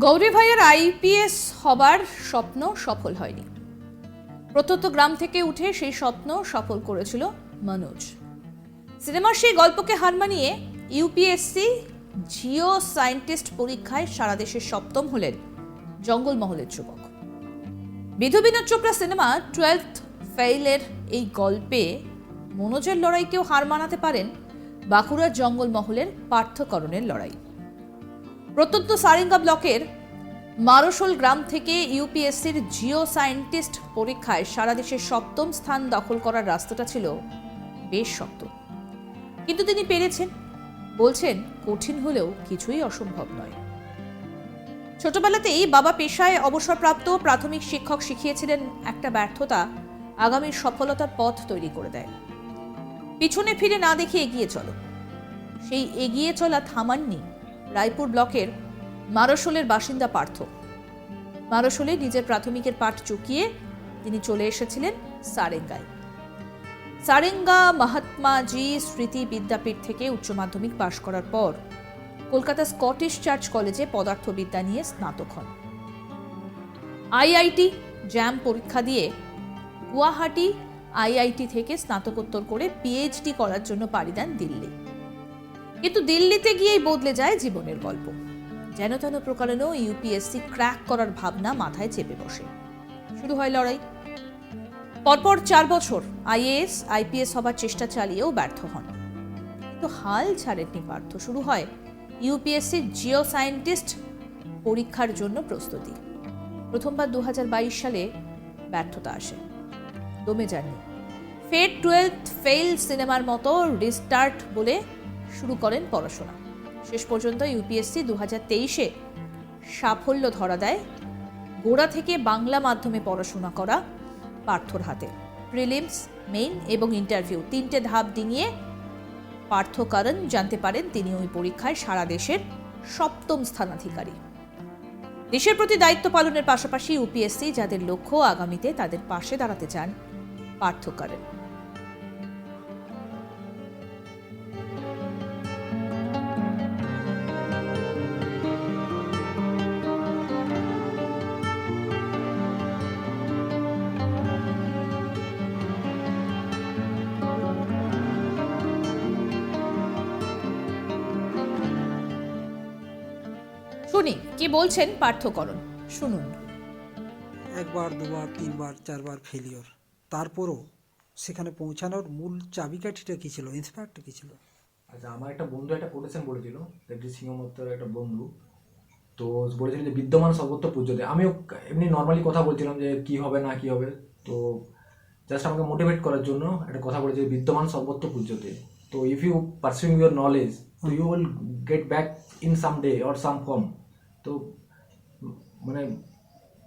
গৌরী ভাইয়ের আইপিএস হবার স্বপ্ন সফল হয়নি। প্রত্যন্ত গ্রাম থেকে উঠে সেই স্বপ্ন সফল করেছিল মনোজ। সিনেমার সেই গল্পকে হার মানিয়ে ইউপিএসসি জিও সায়েন্টিস্ট পরীক্ষায় সারা দেশে সপ্তম হলেন জঙ্গলমহলের যুবক। বিধু বিনোদ চোপড়া সিনেমা টুয়েলথ ফেইলের এই গল্পে মনোজের লড়াইকেও হার মানাতে পারেন বাঁকুড়ার জঙ্গলমহলের পার্থকরণের লড়াই। প্রত্যন্ত সারেঙ্গা ব্লকের মারসোল গ্রাম থেকে ইউপিএসসির জিও সায়েন্টিস্ট পরীক্ষায় সারা দেশে সপ্তম স্থান দখল করার রাস্তাটা ছিল বেশ শক্ত। কিন্তু তিনি পেরেছেন। বলছেন, কঠিন হলেও কিছুই অসম্ভব নয়। ছোটবেলাতেই বাবা পেশায় অবসরপ্রাপ্ত প্রাথমিক শিক্ষক শিখিয়েছিলেন একটা ব্যর্থতা আগামীর সফলতার পথ তৈরি করে দেয়। পিছনে ফিরে না দেখে এগিয়ে চলো। সেই এগিয়ে চলা থামাননি রায়পুর ব্লকের মারসোলের বাসিন্দা পার্থ। মারসোলে নিজের প্রাথমিকের পাঠ চুকিয়ে তিনি চলে এসেছিলেন সারেঙ্গায়। সারেঙ্গা মহাত্মাজি স্মৃতি বিদ্যাপীঠ থেকে উচ্চ মাধ্যমিক পাশ করার পর কলকাতা স্কটিশ চার্চ কলেজে পদার্থবিদ্যা নিয়ে স্নাতক হন। আইআইটি জ্যাম পরীক্ষা দিয়ে গুয়াহাটি আইআইটি থেকে স্নাতকোত্তর করে পিএইচডি করার জন্য পাড়ি দেন দিল্লি। কিন্তু দিল্লিতে গিয়েই বদলে যায় জীবনের গল্প। যেন তেন প্রকারেণও ইউপিএসসি ক্র্যাক করার ভাবনা মাথায় চেপে বসে। শুরু হয় লড়াই। পরপর চার বছর আইএএস, আইপিএস হবার চেষ্টা চালিয়েও ব্যর্থ হন। তো হাল ছাড়েননি পার্থ। শুরু হয় ইউপিএসসি জিও সায়েন্টিস্ট পরীক্ষার জন্য প্রস্তুতি। প্রথমবার দু হাজার বাইশ সালে ব্যর্থতা আসে। দমে যাননি। ফের টুয়েলথ ফেইল সিনেমার মতো রিস্টার্ট বলে শুরু করেন পড়াশোনা। শেষ পর্যন্ত ইউপিএসসি দু হাজার তেইশে সাফল্য ধরা দেয় গোড়া থেকে বাংলা মাধ্যমে পড়াশোনা করা পার্থর হাতে। প্রিলিমস, মেইন এবং ইন্টারভিউ তিনটে ধাপ ডিঙিয়ে পার্থ কারণ জানতে পারেন তিনি ওই পরীক্ষায় সারা দেশের সপ্তম স্থানাধিকারী। দেশের প্রতি দায়িত্ব পালনের পাশাপাশি ইউপিএসসি যাদের লক্ষ্য আগামীতে তাদের পাশে দাঁড়াতে চান পার্থ কারণ শুনি কি বলছেন পার্থকরণ? শুনুন। একবার দুবার তিনবার চারবার ফেলিওর তারপরও সেখানে পৌঁছানোর মূল চাবিকাঠিটা কী ছিল? ইন্সপায়ারটা কী ছিল? আচ্ছা আমার একটা বন্ধু একটা কোটেশন বলেছিল রেড্ডি সিংহমত্তর একটা বন্ধু। তো বলেছিল যে বিদ্যমান সর্বত্র পূজ্যতে আমিও এমনি নর্মালি কথা বলছিলাম যে কি হবে না কি হবে। তো জাস্ট আমাকে মোটিভেট করার জন্য একটা কথা বলেছে বিদ্যমান সর্বত্র পূজ্যতে তো if you pursuing your knowledge তো you will get back in some day or some form তো মানে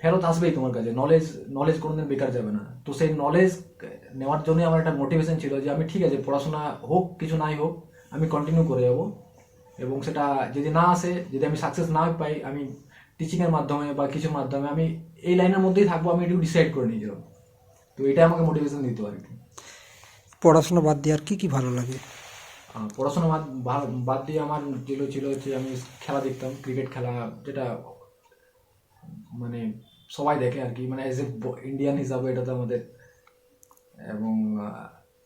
ফেরত আসবেই তোমার কাছে। নলেজ নলেজ কোনোদিন বেকার যাবে না। তো সেই নলেজ নেওয়ার জন্যই আমার একটা মোটিভেশন ছিল যে আমি ঠিক আছে, পড়াশোনা হোক, কিছু নাই হোক, আমি কন্টিনিউ করে যাব। এবং সেটা যদি না আসে, যদি আমি সাকসেস না পাই, আমি টিচিংয়ের মাধ্যমে বা কিছুর মাধ্যমে আমি এই লাইনের মধ্যেই থাকব, আমি একটু ডিসাইড করে নিয়ে নিয়েছিলাম তো এটা আমাকে মোটিভেশন দিত আর কি। পড়াশোনা বাদ দিয়ে আর কী কী ভালো লাগে? পড়াশোনা বাদ বাদ দিয়ে আমার যেগুলো ছিল হচ্ছে আমি খেলা দেখতাম ক্রিকেট খেলা যেটা মানে সবাই দেখে আর কি। মানে এজ এ ইন্ডিয়ান হিসাবে এটা তো আমাদের। এবং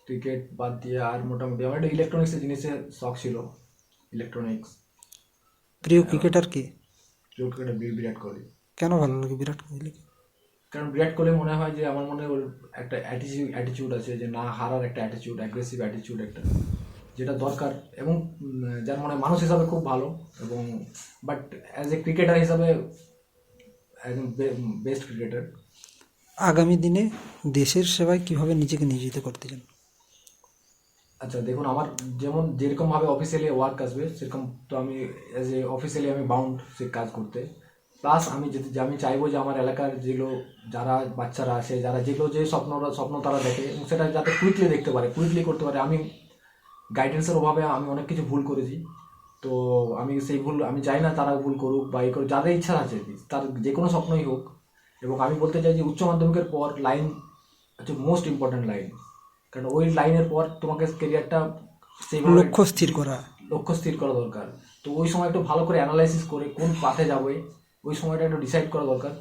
ক্রিকেট বাদ দিয়ে আর মোটামুটি আমার একটা ইলেকট্রনিক্সের জিনিসের শখ ছিল ইলেকট্রনিক্স প্রিয় ক্রিকেটার কে? ক্রিকেটে বিরাট কোহলি। কেন ভালো লাগে বিরাট কোহলি কারণ বিরাট কোহলি মনে হয় যে আমার মনে হয় ওর একটা অ্যাটিচিউড আছে যে না হারার একটা অ্যাটিচিউড অ্যাগ্রেসিভ অ্যাটিচিউড একটা। যেটা দরকার এবং যার মনে মানুষ হিসাবে খুব ভালো এবং বাট অ্যাজ এ ক্রিকেটার হিসাবে একজন বেস্ট ক্রিকেটার আগামী দিনে দেশের সেবায় কীভাবে নিজেকে নিয়োজিত করতে চান? আচ্ছা দেখুন আমার যেমন যেরকমভাবে অফিসিয়ালি ওয়ার্ক আসবে সেরকম তো আমি অ্যাজ এ অফিসিয়ালি আমি বাউন্ড সে কাজ করতে। প্লাস আমি যদি যে আমি চাইব যে আমার এলাকার যেগুলো যারা বাচ্চারা আছে যারা যেগুলো যে স্বপ্নরা স্বপ্ন তারা দেখে এবং সেটা যাতে কুইকলি দেখতে পারে কুইকলি করতে পারে আমি গাইডেন্সের অভাবে আমি অনেক কিছু ভুল করেছি। তো আমি সেই ভুল আমি চাই না তারা ভুল করুক বা এই করুক যাদের ইচ্ছা আছে তার যে কোনো স্বপ্নই হোক। এবং আমি বলতে চাই যে উচ্চ মাধ্যমিকের পর লাইন হচ্ছে মোস্ট ইম্পর্ট্যান্ট লাইন কারণ ওই লাইনের পর তোমাকে কেরিয়ারটা সেইভাবে লক্ষ্য স্থির করা। লক্ষ্য স্থির করা দরকার। তো ওই সময় একটু ভালো করে অ্যানালাইসিস করে কোন পাথে যাবে ওই সময়টা একটু ডিসাইড করা দরকার।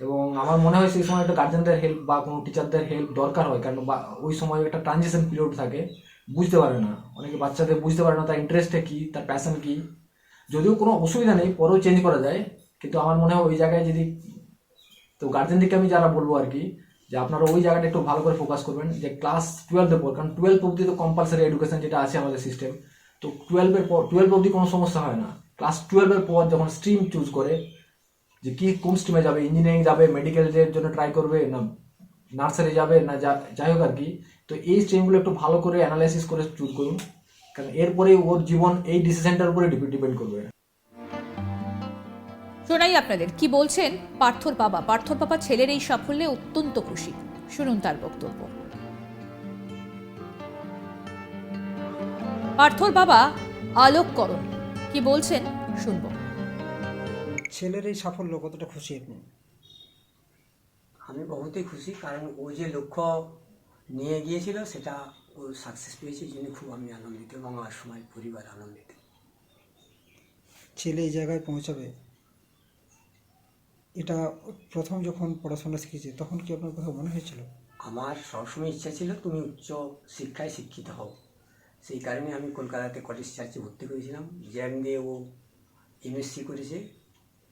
এবং আমার মনে হয় সেই সময় একটা গার্জেনদের হেল্প বা কোনো টিচারদের হেল্প দরকার হয় কারণ বা ওই সময় একটা ট্রানজিশন পিরিয়ড থাকে। বুঝতে পারে না। অনেকে বাচ্চাদের বুঝতে পারে না, তার ইন্টারেস্টটা কী, তার প্যাশন কী। যদিও কোনো অসুবিধা নেই, পরেও চেঞ্জ করা যায়। কিন্তু আমার মনে হয় ওই জায়গায় যদি, তো গার্জেনদেরকে আমি যারা বলব আর কি, যে আপনারা ওই জায়গাটা একটু ভালো করে ফোকাস করবেন, যে ক্লাস টুয়েলভের পর, কারণ টুয়েলভ অবধি তো কম্পালসারি এডুকেশন যেটা আছে আমাদের সিস্টেম তো টুয়েলভের পর টুয়েলভ অবধি কোনো সমস্যা হয় না। ক্লাস টুয়েলভের পর যখন স্ট্রিম চুজ করে, যে কি, কোন স্ট্রিমে যাবে ইঞ্জিনিয়ারিং যাবে মেডিকেলের জন্য ট্রাই করবে, না নার্সারি যাবে, না যা, যাই হোক আর কি তো এই স্ট্রিমগুলো একটু ভালো করে অ্যানালাইসিস করে চুজ করুন। কারণ এরপরে ওর জীবন এই ডিসিশনটার উপরে ডিপেন্ড করবে। শোনাই আপনাদের কি বলছেন পার্থর বাবা? পার্থর বাবা ছেলের এই সাফল্যে অত্যন্ত খুশি। শুনুন তার বক্তব্য। পার্থর বাবা আলোক করণ কি বলছেন? শুনব। ছেলের এই সাফল্য কতটা খুশি আপনি? আমি বহুতই খুশি কারণ ও যে লক্ষ্য নিয়ে গিয়েছিল সেটা ও সাকসেস পেয়েছে এই জন্য খুব আমি আনন্দিত এবং আমার সময় পরিবার আনন্দিত। ছেলে এই জায়গায় পৌঁছাবে? এটা প্রথম যখন পড়াশোনা শিখেছে তখন কি আপনার কথা মনে হয়েছিল? আমার সবসময় ইচ্ছা ছিল তুমি উচ্চ শিক্ষায় শিক্ষিত হও। সেই কারণে আমি কলকাতাতে কলেজ চার্চে ভর্তি করেছিলাম। জ্যাম দিয়ে ও এমএসসি করেছে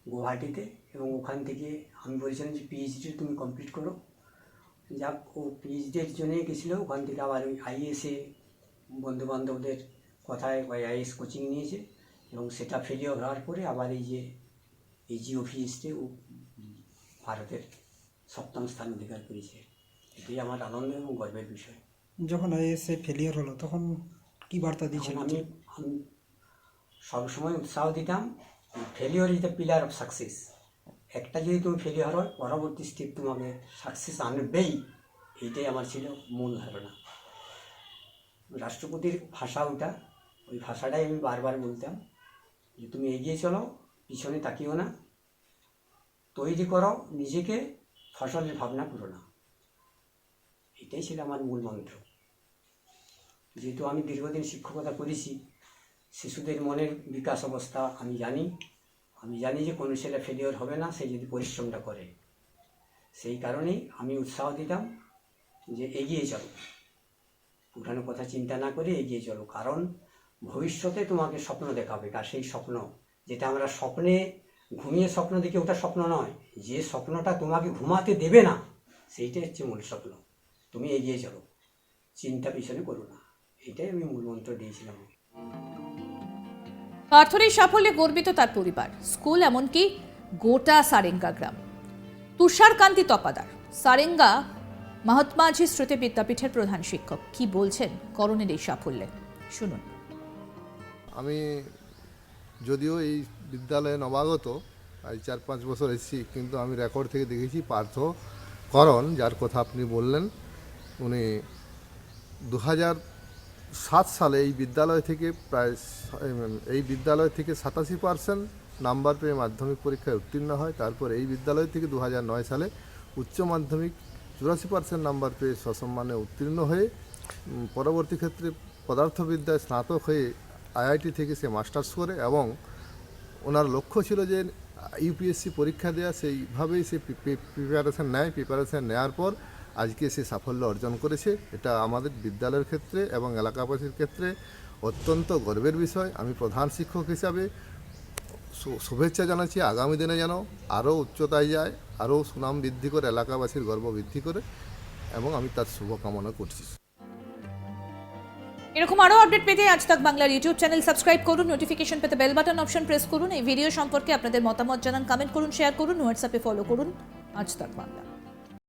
গুয়াহাটিতে এবং ওখান থেকে আমি বলেছিলাম যে পিএইচডি তুমি কমপ্লিট করো। যাক ও পিএইচডির জন্যই গেছিল। ওখান থেকে আবার ওই আইএসএ বন্ধুবান্ধবদের কথায় ওই আইএস কোচিং নিয়েছে এবং সেটা ফেলিওর হওয়ার পরে আবার এই যে এই জিও ফিএসটে ও ভারতের সপ্তম স্থান অধিকার করেছে। এটাই আমার আনন্দ এবং গর্বের বিষয়। যখন আইএসএ ফেলিয়ার হলো তখন কি বার্তা এখন দিয়েছিলেন? আমি আমি সবসময় উৎসাহ দিতাম failure is the pillar of success একটা যদি তুমি ফেলিওর হয় পরবর্তী স্টেপ তোমাকে সাকসেস আনবেই এইটাই আমার ছিল মূল ধারণা। রাষ্ট্রপতির ভাষা ওটা, ওই ভাষাটাই আমি বারবার বলতাম যে তুমি এগিয়ে চলো, পিছনে তাকিও না, তৈরি করো, নিজেকে ফসলের ভাবনা করো না। এটাই ছিল আমার মূল মন্ত্র। যেহেতু আমি দীর্ঘদিন শিক্ষকতা করেছি, শিশুদের মনের বিকাশ অবস্থা আমি জানি আমি জানি যে কোনো ছেলে ফেলিওর হবে না, সে যদি পরিশ্রমটা করে। সেই কারণেই আমি উৎসাহ দিতাম যে এগিয়ে চলো। পুরানো কথা চিন্তা না করে এগিয়ে চলো, কারণ ভবিষ্যতে তোমাকে স্বপ্ন দেখাবে আর সেই স্বপ্ন। যেটা আমরা স্বপ্নে ঘুমিয়ে স্বপ্ন দেখি, ওটা স্বপ্ন নয়। যে স্বপ্নটা তোমাকে ঘুমাতে দেবে না সেইটাই হচ্ছে মূল স্বপ্ন। তুমি এগিয়ে চলো, চিন্তা পিছনে করো না। এটাই আমি মূল মন্ত্র দিয়েছিলাম। পার্থর সাফল্যে গর্বিত তার পরিবার। স্কুল এমনকি গোটা সারেঙ্গা গ্রাম। তুষারকান্তি তপাদার। সারেঙ্গা মহাত্মাজি স্মৃতি বিদ্যাপীঠের প্রধান শিক্ষক। কি বলছেন করণের এই সাফল্যে? শুনুন। আমি যদিও এই বিদ্যালয়ে নবাগত, আজ চার পাঁচ বছর এসেছি, কিন্তু আমি রেকর্ড থেকে দেখেছি পার্থ করণ, যার কথা আপনি বললেন। উনি দু হাজার সাত সালে এই বিদ্যালয় থেকে প্রায় এই বিদ্যালয় থেকে সাতাশি পার্সেন্ট নাম্বার পেয়ে মাধ্যমিক পরীক্ষায় উত্তীর্ণ হয়। তারপর এই বিদ্যালয় থেকে দু হাজার নয় সালে উচ্চ মাধ্যমিক চুরাশি পার্সেন্ট নাম্বার পেয়ে সসম্মানে উত্তীর্ণ হয়ে পরবর্তী ক্ষেত্রে পদার্থবিদ্যায় স্নাতক হয়ে আইআইটি থেকে সে মাস্টার্স করে এবং ওনার লক্ষ্য ছিল যে ইউপিএসসি পরীক্ষা দেওয়া সেইভাবেই সে প্রিপারেশান নেয়। প্রিপারেশান নেওয়ার পর আজকে সে সাফল্য অর্জন করেছে, এটা আমাদের বিদ্যালয়ের ক্ষেত্রে এবং এলাকাবাসীর ক্ষেত্রে অত্যন্ত গর্বের বিষয়। আমি প্রধান শিক্ষক হিসাবে শুভেচ্ছা জানাচ্ছি, আগামী দিনে যেন আরও উচ্চতায় যায়, আরও সুনাম বৃদ্ধি করে, এলাকাবাসীর গর্ব বৃদ্ধি করে এবং আমি তার শুভকামনা করছি। এরকম আরও আপডেট পেতে আজ তাক বাংলার ইউটিউব চ্যানেল সাবস্ক্রাইব করুন নোটিফিকেশন পেতে বেল বাটন অপশন প্রেস করুন, এই ভিডিও সম্পর্কে আপনাদের মতামত জানান কমেন্ট করুন শেয়ার করুন হোয়াটসঅ্যাপে ফলো করুন। আজ তাক বাংলা।